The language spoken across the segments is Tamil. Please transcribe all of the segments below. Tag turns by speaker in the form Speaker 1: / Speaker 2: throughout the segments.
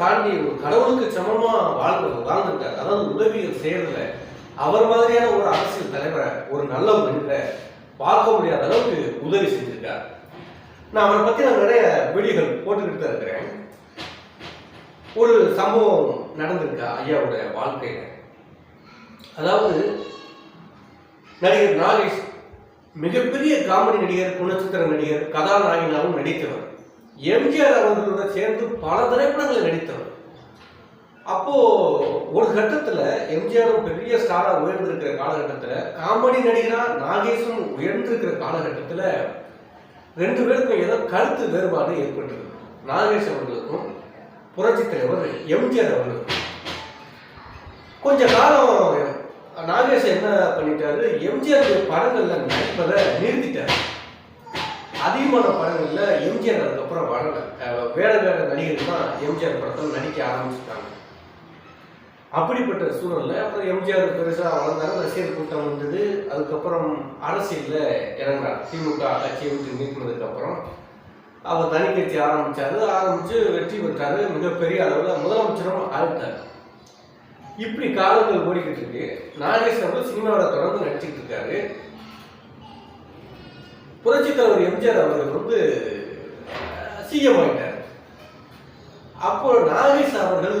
Speaker 1: தாண்டி ஒரு கடவுளுக்கு சமமா வாழ்ந்து வாழ்ந்திருக்காரு. அதாவது உதவிகள் செய்யறதுல அவர் மாதிரியான ஒரு அரசியல் தலைவரை ஒரு நல்ல மனிதரை பார்க்க முடியாத அளவுக்கு உதவி செஞ்சிருக்கார். நான் அவரை பத்தி நான் நிறைய வீடியோகள் போட்டுக்கிட்டு தான் இருக்கிறேன். ஒரு சம்பவம் நடந்திருக்கா ஐயாவுடைய வாழ்க்கையில? அதாவது நடிகர் நாகேஷ் மிகப்பெரிய காமெடி நடிகர் குணச்சித்திர நடிகர் கதாநாயகனாகவும் நடித்தவர். எம்ஜிஆர் அவர்களோட சேர்ந்து பல திரைப்படங்களில் நடித்தவர். அப்போ ஒரு கட்டத்துல எம்ஜிஆரும் பெரிய ஸ்டாரா உயர்ந்திருக்கிற காலகட்டத்துல காமெடி நடிகரா நாகேஷும் உயர்ந்திருக்கிற காலகட்டத்துல ரெண்டு பேருக்கும் ஏதோ கருத்து வேறுபாடு ஏற்பட்டது. நாகேஷ் அவர்களுக்கும் புரட்சி தலைவர் எம்ஜிஆர் அவர்களுக்கும் கொஞ்ச காலம் நாகேஷ் என்ன பண்ணிட்டாரு? எம்ஜிஆர் படங்கள்ல நடிப்பதை நிறுத்திட்டாரு. அதிகமான படங்களில் எம்ஜிஆர் அதுக்கப்புறம் வரல. வேற வேற நடிகர் தான் எம்ஜிஆர் படத்தில் நடிக்க ஆரம்பிச்சிட்டாங்க. அப்படிப்பட்ட சூழலில் அப்புறம் எம்ஜிஆர் பெருசாக வளர்ந்தாங்க ரசிகர் கூட்டம் வந்தது. அதுக்கப்புறம் அரசியலில் இறங்கினார் திமுக கட்சியை விட்டு நீக்கினதுக்கு அவர் தனி கட்சி ஆரம்பிச்சாரு. ஆரம்பித்து வெற்றி பெற்றார். மிகப்பெரிய அளவில் முதலமைச்சரும் ஆயிட்டார் இப்படி காலங்கள் ஓடிக்கிட்டு இருக்கு. நாகேஷ் அவர்கள் சினிமாவில் தொடர்ந்து நடிச்சுக்கிட்டு இருக்காரு. புரட்சித் தலைவர் எம்ஜிஆர் அவர்கள் வந்து சிஎம் ஆயிட்டார். அப்போ நாகேஷ் அவர்கள்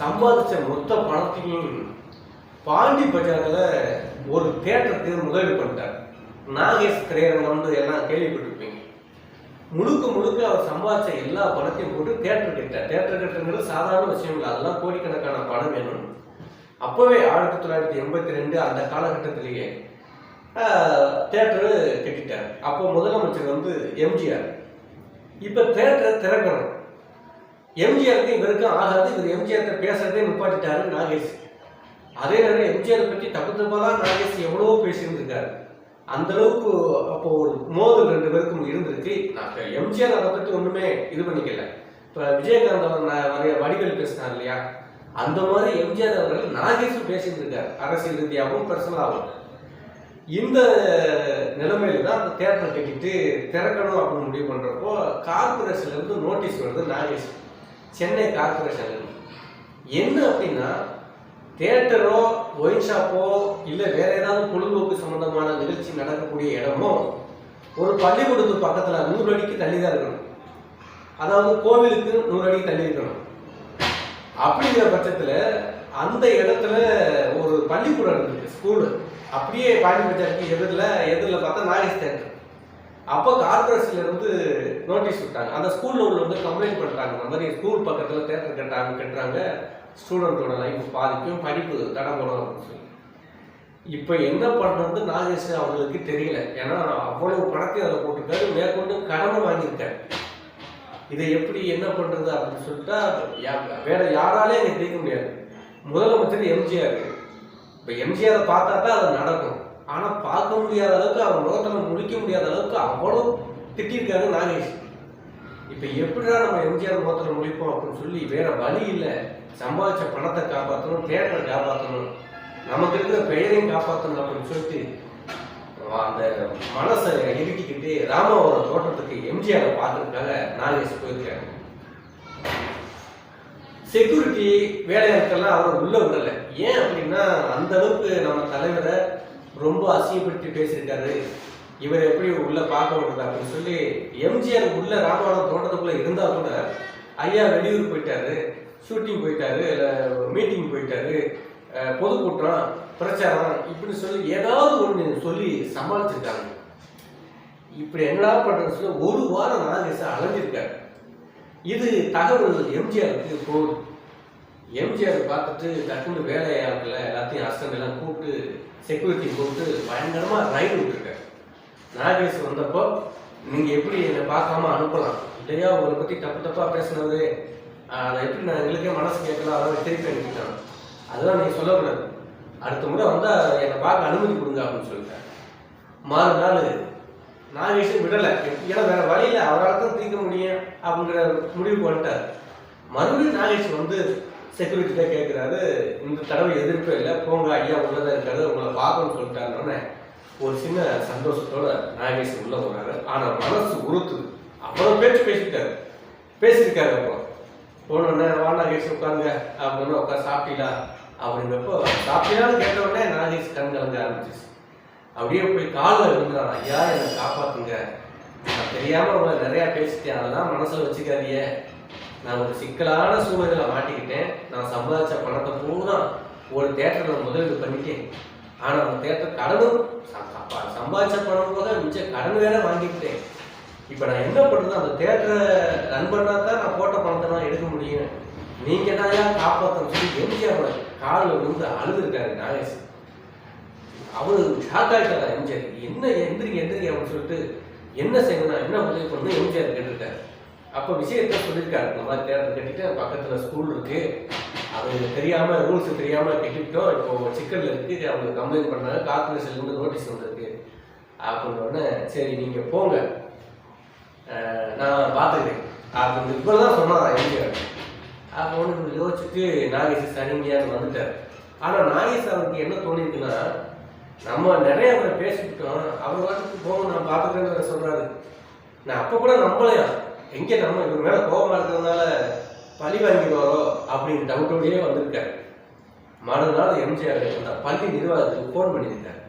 Speaker 1: சம்பாதிச்ச மொத்த பணத்தையும் பாண்டி பஜாரில் ஒரு தேட்டருக்கு முதலீடு பண்ணிட்டார். நாகேஷ் திரையரங்கம்னு எல்லாம் கேள்விப்பட்டிருப்பீங்க. முழுக்க முழுக்க அவர் சம்பாதிச்ச எல்லா பணத்தையும் போட்டு தேட்டர் கட்டார் தேட்டர் கட்டுறது சாதாரண விஷயம் இல்லை. அதெல்லாம் கோடிக்கணக்கான பணம் வேணும். அப்போவே ஆயிரத்தி தொள்ளாயிரத்தி எண்பத்தி ரெண்டு அந்த காலகட்டத்திலேயே தேட்டரு கட்டிட்டார். அப்போ முதலமைச்சர் வந்து எம்ஜிஆர். இப்போ தேட்டரை திறக்கணும். எம்ஜிஆருக்கு இவருக்கும் ஆகாது இவர் எம்ஜிஆர்கிட்ட பேசுறதே நிப்பாட்டிட்டாரு நாகேஷ். அதே நேரம் எம்ஜிஆர் பற்றி தப்பு தப்பாலாம் நாகேஷ் எவ்வளவோ பேசியிருந்திருக்காரு. அந்த அளவுக்கு அப்போ ஒரு மோதல் ரெண்டு பேருக்கும் இருந்திருக்கு. நான் எம்ஜிஆர் அதை பற்றி ஒன்றுமே இது பண்ணிக்கல. இப்போ விஜயகாந்த் அவர் ந- நிறைய வடிகள் பேசினார் இல்லையா? அந்த மாதிரி எம்ஜிஆர் அவர்கள் நாகேஷும் பேசிட்டு அரசியல் ரீதியாகவும் பர்சனலாகவும் இந்த நிலைமையில தான் அந்த தேட்டரை கட்டிட்டு திறக்கணும் அப்படின்னு முடிவு பண்ணுறப்போ கார்பரேஷன்லேருந்து நோட்டீஸ் வருது நாகேஷ் சென்னை கார்பரேஷன்லேருந்து என்ன அப்படின்னா தேட்டரோ ஒயின் ஷாப்போ இல்லை வேற ஏதாவது பொழுதுபோக்கு சம்மந்தமான நிகழ்ச்சி நடக்கக்கூடிய இடமோ ஒரு பள்ளிக்கூடத்து பக்கத்தில் நூறு அடிக்கு தள்ளி தான் இருக்கணும். அதாவது கோவிலுக்கு நூறு அடிக்கு தள்ளி இருக்கணும். அப்படிங்கிற பட்சத்தில் அந்த இடத்துல ஒரு பள்ளிக்கூடம் இருக்குது ஸ்கூலு அப்படியே பாண்டி பஜாருக்கு எதிரில் எதிரில் பார்த்தா நாகேஷ் தேட்டர். அப்போ கார்பரேஷன்லேருந்து நோட்டீஸ் விட்டாங்க. அந்த ஸ்கூலில் உள்ள வந்து கம்ப்ளைண்ட் பண்ணுறாங்க இந்த மாதிரி ஸ்கூல் பக்கத்தில் தேட்டர் கட்டுறாங்க கட்டுறாங்க. ஸ்டூடெண்ட்டோட லைஃப் பாதிக்கும் படிப்பு தடப்படும் அப்படின்னு சொல்லி. இப்போ என்ன பண்ணுறது நாகேஷ் அவங்களுக்கு தெரியல. ஏன்னா அவ்வளவு பணத்தையும் அதில் போட்டிருக்காரு. மேற்கொண்டு கடனை வாங்கியிருக்காரு. இதை எப்படி என்ன பண்ணுறது அப்படின்னு சொல்லிட்டா யா- வேற யாராலே இங்கே தீர்க்க முடியாது. முதலமைச்சர் எம்ஜிஆர். இப்போ எம்ஜிஆரை பார்த்தா தான் அது நடக்கும். ஆனால் பார்க்க முடியாத அளவுக்கு அவர் முகத்துல முழிக்க முடியாத அளவுக்கு அவ்வளோ திட்டிருக்காரு நாகேஷ். இப்போ எப்படிடா நம்ம எம்ஜிஆர் முகத்தில் முழிப்போம் அப்படின்னு சொல்லி வேற வழி இல்லை. சம்பாதிச்ச பணத்தை காப்பாற்றணும் தேட்டரை காப்பாற்றணும் நமக்கு இருக்கிற பெயரையும் காப்பாற்றணும் அப்படின்னு சொல்லிட்டு அந்த மனசை இறுக்கிக்கிட்டு ராமாவோட தோட்டத்துக்கு எம்ஜிஆரை பார்க்கறதுக்காக நாகேஷ் போயிருக்காங்க செக்யூரிட்டி வேலையாட்கள்லாம் அவரை உள்ள விடல. ஏன் அப்படின்னா அந்த அளவுக்கு நம்ம தலைவரை ரொம்ப அசிங்கப்படுத்தி பேசியிருக்காரு. இவர் எப்படி உள்ள பார்க்க விடுறது அப்படின்னு சொல்லி எம்ஜிஆர் உள்ள ராமநாதன் தோட்டத்துக்குள்ள இருந்தால் கூட ஐயா வெளியூர் போயிட்டாரு ஷூட்டிங் போயிட்டாரு இல்லை மீட்டிங் போயிட்டாரு பொதுக்கூட்டம் பிரச்சாரம் இப்படின்னு சொல்லி ஏதாவது ஒன்று சொல்லி சமாளிச்சிருக்காங்க இப்படி என்னடா பண்றது சொல்லி ஒரு வாரம் நாகேஷ் அலைஞ்சிருக்காரு. இது தகவல் எம்ஜிஆருக்கு போகுது. எம்ஜிஆர் பார்த்துட்டு டக்குனு வேலையாட்களை எல்லாத்தையும் அஸ்டண்ட் எல்லாம் கூப்பிட்டு செக்யூரிட்டி போட்டு பயங்கரமாக ரைடு விட்டுருக்காரு. நாகேஷ் வந்தப்போ நீங்கள் எப்படி என்னை பார்க்காம அனுப்பலாம்? இல்லையா உங்களை பற்றி தப்பு தப்பாக பேசினது? அதை எப்படி நான் எங்களுக்கே மனசு கேட்கலாம்? அதாவது திருப்பி அனுப்பிட்டாங்க. அதெல்லாம் நீங்கள் சொல்லக்கூடாது. அடுத்த முறை வந்தால் என்னை பார்க்க அனுமதி கொடுங்க அப்படின்னு சொல்லிட்டேன் மறுநாள் நாகேஷும் விடலை. ஏன்னா வேற வழியில அவரால் தான் தீர்க்க முடியும் அப்படிங்கிற முடிவுக்கு வந்துட்டார். மறுபடியும் நாகேஷ் வந்து செக்யூரிட்டிட்ட கேட்குறாரு இந்த தடவை எதிர்ப்பே இல்லை. போங்க ஐயா உள்ளதா இருக்காரு. உங்களை பார்க்கணும்னு சொல்லிட்டாருன்னே ஒரு சின்ன சந்தோஷத்தோட நாகேஷ் உள்ள போறாரு. ஆனால் மனசு உறுத்துது. அவ்வளோ பேச்சு பேசிட்டாரு. பேசியிருக்காரு அப்போ. போனோடனே வா நாகேஷ் உட்காருங்க. அப்படின்னு உட்காந்து சாப்பிட்டீங்களா? அப்படிங்கிறப்போ சாப்பிட்டீங்களான்னு கேட்ட உடனே நாகேஷ் கண் கலங்க ஆரம்பிச்சிச்சு அப்படியே போய் காலில் விழுந்துறான். ஐயா என்னை காப்பாத்துங்க. நான் தெரியாம உங்களை நிறைய பேசிட்டேன். அதெல்லாம் மனசுல வச்சுக்காதீங்க. நான் ஒரு சிக்கலான சூழ்நிலையில மாட்டிக்கிட்டேன். நான் சம்பாதிச்ச பணத்தை பூரா ஒரு தேட்டரில் முதலீடு பண்ணிட்டேன். ஆனால் அந்த தேட்டர் கடனும் சம்பாதிச்ச பணம் போக மிச்ச கடன் வேற வாங்கிக்கிட்டேன். இப்போ நான் என்ன பண்ணுறது அந்த தேட்டரை ரன் பண்ணால் தான் நான் போட்ட பணத்தை நான் எடுக்க முடியும். நீங்கள் தான் ஏன் காப்பாற்றணும் சொல்லி எம்ஜிஆர் காலில் விழுந்து அழுதுருக்காரு நாகேஷ். அவரு ஷாக் ஆகிட்டாரா எம்ஜிஆர். என்ன எந்திரிங்க எந்திரிங்க அப்படின்னு சொல்லிட்டு என்ன செய்யணும் என்ன உதவி பண்ணணும் எம்ஜிஆர் கேட்டிருக்காரு. அப்போ விஷயத்த சொல்லியிருக்காரு. இந்த மாதிரி தேட்டர் கட்டிட்டு பக்கத்தில் ஸ்கூல் இருக்கு. அது தெரியாமல் ரூல்ஸ் தெரியாமல் கட்டிவிட்டோம் இப்போ சிக்கலில் இருக்கு. அவங்க கம்ப்ளைண்ட் பண்ணாங்க கார்பரேஷன்லேருந்து நோட்டீஸ் வந்திருக்கு. அப்படின்னோடனே சரி நீங்கள் போங்க. நான் பார்த்துக்கிறேன் அப்படின்னு இப்பதான் சொன்னாரா எம்ஜிஆர். அப்போ ஒன்று யோசிச்சுட்டு நாகேஷ் சரிங்கன்னு வந்துட்டார்? ஆனால் நாகேஷ் அவருக்கு என்ன தோணிருக்குன்னா நம்ம நிறைய அவரை பேசிட்டோம் அவர் வாட்டுக்கு போங்க நான் பார்த்துக்கிறேன்னு சொல்றாரு. நான் அப்போ கூட நம்பலையா? எங்க நம்ம இவர் மேல கோபமா இருக்கிறதுனால பழி வாங்கிடுவாரோ அப்படின்னு டவுட்டோடயே வந்திருக்காரு. மறுநாள் எம்ஜிஆர் அந்த பள்ளி நிர்வாகத்துக்கு ஃபோன் பண்ணியிருக்காரு.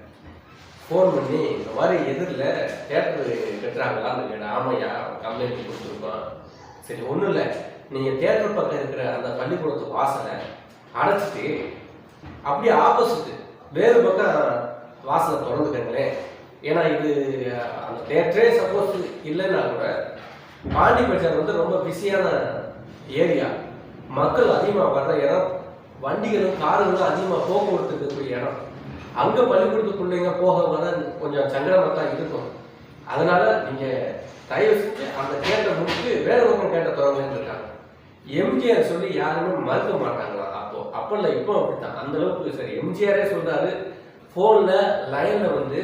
Speaker 1: ஃபோன் பண்ணி இந்த மாதிரி எதிரில் தேட்டரு கட்டுறாங்களான்னு கேட்டேன் ஆமையா கம்ப்ளைண்ட் கொடுத்துருக்கோம் சரி ஒன்றும் இல்லை. நீங்கள் தேட்டர் பக்கம் இருக்கிற அந்த பள்ளிக்கூடத்து வாசலை அடைச்சிட்டு அப்படியே ஆப்போசிட்டு வேறு பக்கம் வாசலை திறந்துக்கங்களேன் ஏன்னா இது அந்த தேட்டரே சப்போஸ் இல்லைன்னா கூட பாண்டி பஜார் வந்து ரொம்ப பிஸியான ஏரியா. மக்கள் அதிகமாக வர்ற இடம். வண்டிகளும் காருங்களும் அதிகமாக போக்குவரத்து இருக்கக்கூடிய இடம். அங்கே பள்ளிக்கூடத்து பிள்ளைங்க போக வர கொஞ்சம் சங்கடமாக தான் இருக்கும். அதனால நீங்கள் தயவு செஞ்சு அந்த கேட்டை முடிச்சு வேற ஒருத்தர் கேட்ட தொடங்கன்னு இருக்காங்க. எம்ஜிஆர் சொல்லி யாருமே மறுக்க மாட்டாங்களா அப்போ? அப்போ இல்லை இப்போ அப்படித்தான். அந்த அளவுக்கு சரி. எம்ஜிஆரே சொல்றாரு ஃபோனில் லைனில் வந்து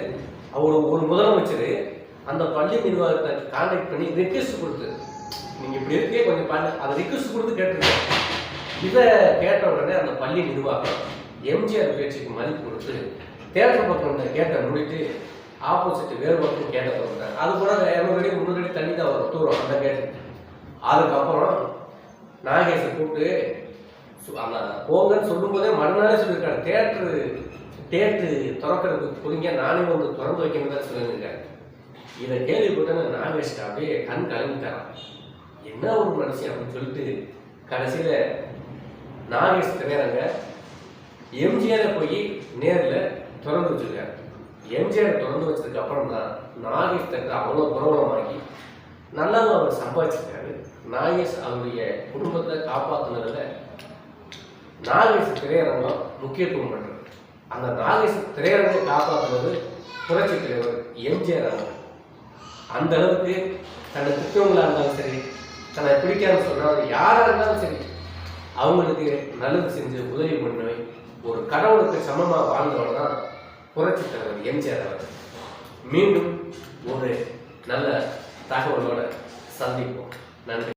Speaker 1: அவர் ஒரு முதலமைச்சர் அந்த பள்ளி நிர்வாகத்தை கான்டாக்ட் பண்ணி ரெக்வெஸ்ட் கொடுத்து. நீங்கள் இப்படி இருக்கே கொஞ்சம் பண்ண அதை ரிக்வஸ்ட் கொடுத்து கேட்டிருக்கேன் இதை கேட்ட உடனே அந்த பள்ளி நிர்வாகம் எம்ஜிஆர் பேச்சுக்கு மதிப்பு கொடுத்து தேட்டர் பக்கம் கேட்ட முடிட்டு ஆப்போசிட் வேறு பக்கம் கேட்ட திறந்தாங்க அது கூட இரநூறு அடி முந்நூறு அடி தண்ணி தான் வரும் தூரம் அந்த கேட்டு அதுக்கப்புறம் நாகேஷை கூப்பிட்டு சு- அந்த போங்கன்னு சொல்லும்போதே மறுநாளே சொல்லியிருக்காரு. தேட்டரு டேட்டு திறக்கிறதுக்கு புரிங்க நானே வந்து திறந்து வைக்கணும் தான் சொல்லியிருக்காரு இதை கேள்விப்பட்டேன்னு நான் வச்சுட்டு அப்படியே கண் கலங்கிட்டாராம் என்ன ஒரு மனுஷன் அப்படின்னு சொல்லிட்டு கடைசியில் நாகேஷ் திரையரங்க எம்ஜிஆரை போய் நேரில் திறந்து வச்சிருக்காரு. எம்ஜிஆர் திறந்து வச்சதுக்கு அப்புறம் தான் நாகேஷ் தட்டு அவ்வளோ பிரபலமாகி நல்லாவும் அவர் சம்பாதிச்சிருக்காரு. நாகேஷ் அவருடைய குடும்பத்தை காப்பாற்றுனதில் நாகேஷ் திரையரங்கம் முக்கியத்துவம் பண்றது அந்த நாகேஷ் திரையரங்கை காப்பாற்றுவது புரட்சி தலைவர் எம்ஜிஆர் அவர்கள் அந்த அளவுக்கு தன்னை திட்டவங்களா இருந்தாலும் சரி தன்னை பிடிக்காதுன்னு சொன்னாலும் யாரா இருந்தாலும் சரி அவங்களுக்கு நல்லது செஞ்சு உதவி பண்ணி ஒரு கடவுளுக்கு சமமாக வாழ்ந்தவர் தான் புரட்சி தலைவர் எம்ஜிஆர் அவர்கள் மீண்டும் ஒரு நல்ல தகவலோட சந்திப்போம். நன்றி.